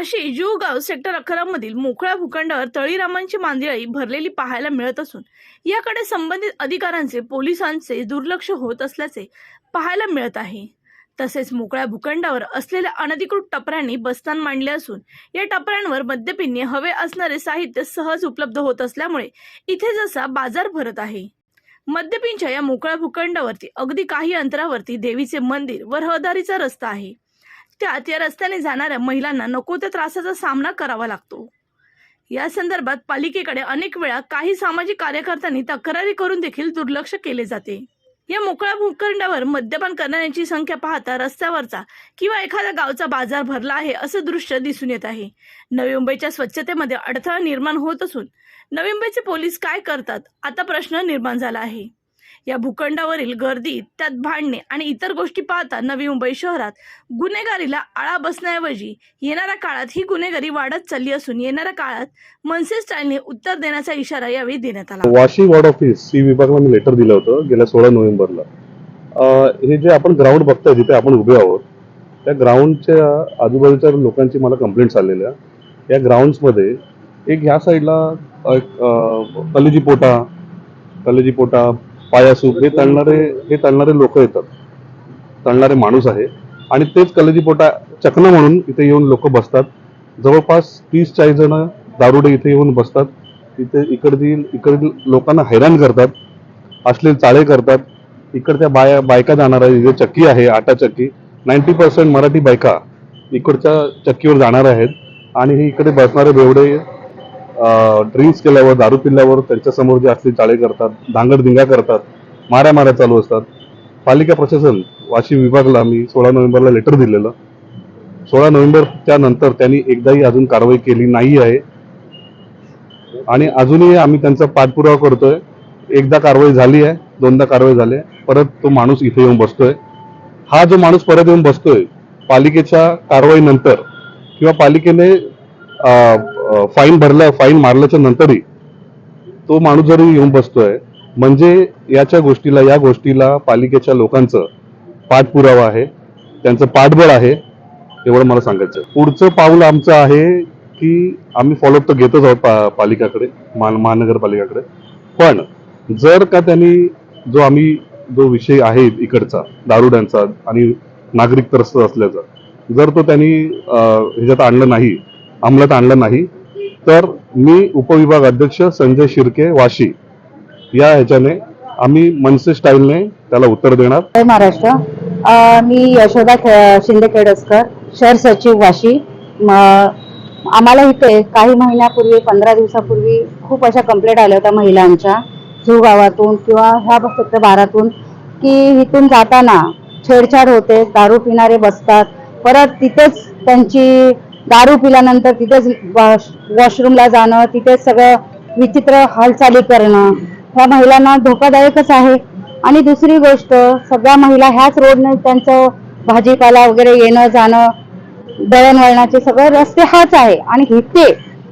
गाव सेक्टर अकरा मधील मोकळ्या भूखंडावर तळीरामांची मांदियाळी भरलेली पाहायला मिळत असून याकडे संबंधित अधिकाऱ्यांचे पोलिसांचे दुर्लक्ष होत असल्याचे पाहायला मिळत आहे. तसेच मोकळ्या भूखंडावर असलेल्या अनधिकृत टपऱ्यांनी बस्तान मांडले असून या टपऱ्यांवर मद्यपींनी हवे असणारे साहित्य सहज उपलब्ध होत असल्यामुळे इथे जसा बाजार भरत आहे. मद्यपींच्या या मोकळ्या भूखंडावरती अगदी काही अंतरावरती देवीचे मंदिर व रहदारीचा रस्ता आहे. त्यात या रस्त्याने जाणाऱ्या महिलांना नको त्या त्रासाचा सामना करावा लागतो. या संदर्भात पालिकेकडे अनेक वेळा काही सामाजिक कार्यकर्त्यांनी तक्रारी करून देखील दुर्लक्ष केले जाते. या मोकळ्या भूखंडावर मद्यपान करणाऱ्यांची संख्या पाहता रस्त्यावरचा किंवा एखाद्या गावचा बाजार भरला आहे असं दृश्य दिसून येत आहे. नवी मुंबईच्या स्वच्छतेमध्ये अडथळा निर्माण होत असून नवी मुंबईचे पोलीस काय करतात? आता प्रश्न निर्माण झाला आहे. या भूखंडावरील गर्दी त्यात भांडणे आणि इतर गोष्टी पाहता नवी मुंबई शहरात गुन्हेगारीला आळा बसण्याऐवजी येणाऱ्या काळात ही गुन्हेगारी वाढत चालली असून येणाऱ्या काळात मनसे स्टाईलने उत्तर देण्याचा इशारा यावेळी देण्यात आला. वाशी वॉर्ड ऑफिस सी विभागाला मी लेटर दिलं होतं गेल्या सोळा नोव्हेंबरला. हे जे आपण ग्राउंड बघतोय जिथे आपण उभे आहोत त्या ग्राउंडच्या आजूबाजूच्या लोकांची मला कंप्लेंट्स आलेल्या. या ग्राउंड्समध्ये एक ह्या साईडला एक कलेजी पोटा कलेजी पोटा पायासूप हे तळणारे हे तळणारे लोक येतात. तळणारे माणूस आहे. आणि तेच कलेजी पोटा चकना म्हणून इथे येऊन लोक बसतात. जवळपास तीस चाळीस जण दारुडे इथे येऊन बसतात. तिथे इकडची इकडील लोकांना हैराण करतात. अश्लील चाळे करतात. इकडच्या बाया बायका जाणार आहे जे चक्की आहे आटा चक्की नाईन्टी पर्सेंट मराठी बायका इकडच्या चक्कीवर जाणार आहेत. आणि हे इकडे बसणारे बेवडे ड्रिंक्स केल्यावर दारू पिल्यावर त्यांच्यासमोर जे असले चाळे करतात धांगडधिंगा करतात माऱ्या माऱ्या चालू असतात. पालिका प्रशासन वाशिम विभागला मी सोळा नोव्हेंबरला लेटर दिलेलं. सोळा नोव्हेंबरच्या नंतर त्यांनी एकदाही अजून कारवाई केली नाही आहे. आणि अजूनही आम्ही त्यांचा पाठपुरावा करतोय. एकदा कारवाई झाली आहे दोनदा कारवाई झाली आहे. परत तो माणूस इथे येऊन बसतोय. हा जो माणूस परत येऊन बसतोय पालिकेच्या कारवाईनंतर किंवा पालिकेने फाईन भरला फाईन मारल्याच्या नंतरही तो माणूस जरी येऊन बसतोय म्हणजे याच्या गोष्टीला या गोष्टीला पालिकेच्या लोकांचं पाठपुरावा आहे त्यांचं पाठबळ आहे एवढं मला सांगायचं आहे. पुढचं पाऊल आमचं आहे की आम्ही फॉलोअप तर घेतच आहोत पा पालिकाकडे मा महानगरपालिकाकडे पण जर का त्यांनी जो आम्ही जो विषय आहे इकडचा दारुड्यांचा आणि नागरिक त्रस्त असल्याचा जर तो त्यांनी ह्याच्यात आणलं नाही अंमलात आणलं नाही. तर मी उपविभाग अध्यक्ष संजय शिर्के वाशी या ह्याच्याने आम्ही मनसे स्टाईलने त्याला उत्तर देणार. महाराष्ट्र. मी यशोदा खे- शिंदे केडसकर शहर सचिव वाशी. आम्हाला इथे काही महिन्यापूर्वी पंधरा दिवसापूर्वी खूप अशा कंप्लेंट आल्या होत्या महिलांच्या झू गावातून किंवा ह्या सेक्टर बारातून की इथून जाताना छेडछाड होते दारू पिणारे बसतात. परत तिथेच त्यांची दारू पिल्यानंतर तिथेच वॉश वॉशरूमला जाणं तिथेच सगळं विचित्र हालचाली करणं. ह्या महिलांना धोकादायकच आहे. आणि दुसरी गोष्ट सगळ्या महिला ह्याच रोडने त्यांचं भाजीपाला वगैरे येणं जाणं दळणवळणाचे सगळे रस्ते हाच आहे. आणि इथे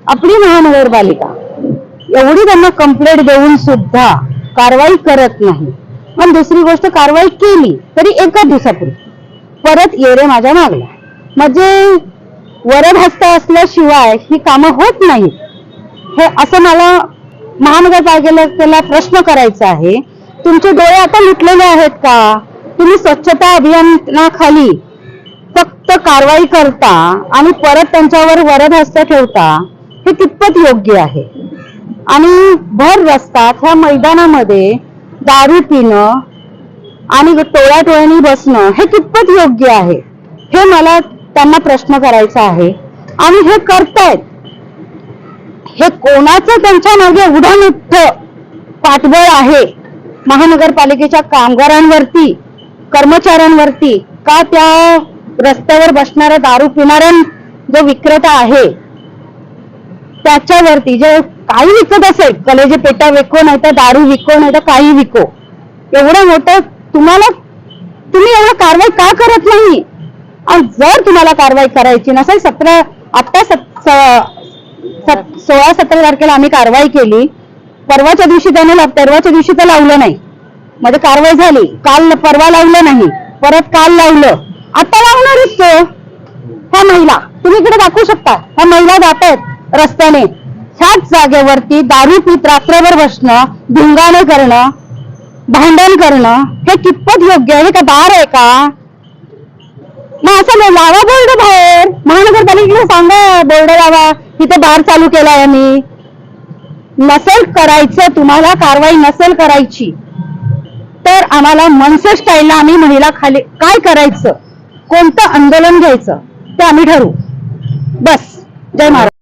आपली महानगरपालिका एवढी त्यांना कंप्लेंट देऊन सुद्धा कारवाई करत नाही. पण दुसरी गोष्ट कारवाई केली तरी एका दिवसापूर्वी परत येरे माझ्या मागला म्हणजे वरद हस्त असल्याशिवाय ही कामं होत नाहीत. हे असं मला महानगरपालिकेला प्रश्न करायचा आहे. तुमचे डोळे आता लुटलेले आहेत का? तुम्ही स्वच्छता अभियानाखाली फक्त कारवाई करता आणि परत त्यांच्यावर वरद हस्त ठेवता हे कितपत योग्य आहे? आणि भर रस्त्यात ह्या मैदानामध्ये दारू पिणं आणि टोळ्या टोळ्यांनी बसणं हे कितपत योग्य आहे? हे मला त्यांना प्रश्न करायचा आहे. आणि हे करतायत. हे कोणाचं त्यांच्या मागे एवढं पाठबळ आहे? महानगरपालिकेच्या कामगारांवरती कर्मचाऱ्यांवरती का त्या रस्त्यावर बसणाऱ्या दारू पिणाऱ्या जो विक्रेता आहे? त्याच्यावरती जे काही विकत असेल कलेजे पेटा विको नाही तर दारू विको नाही तर काही विको. एवढं मोठं तुम्हाला तुम्ही एवढं कारवाई का करत नाही? आणि जर तुम्हाला कारवाई करायची नसेल सतरा आता सत- सोळा सतरा तारखेला आम्ही कारवाई केली. परवाच्या दिवशी त्याने परवाच्या दिवशी तर लावलं नाही. म्हणजे कारवाई झाली. काल परवा लावलं नाही. परत काल लावलं. आता लावणारच तो. ह्या महिला. तुम्ही इकडे दाखवू शकता. ह्या महिला जात आहेत रस्त्याने. ह्याच जागेवरती दारू पीत रात्रभर बसणं धिंगाणे करणं भांडण करणं हे कितपत योग्य आहे? का दार आहे का? मग असं नाही, लावा बोर्ड बाहेर. महानगरपालिकेला सांगा बोर्ड लावा. तिथे बार चालू केलाय आम्ही. नसेल करायचं तुम्हाला कारवाई नसेल करायची तर आम्हाला मनसे स्टाईलला आम्ही महिला खाली काय करायचं? कोणतं आंदोलन घ्यायचं? ते आम्ही ठरवू. बस. जय महाराज.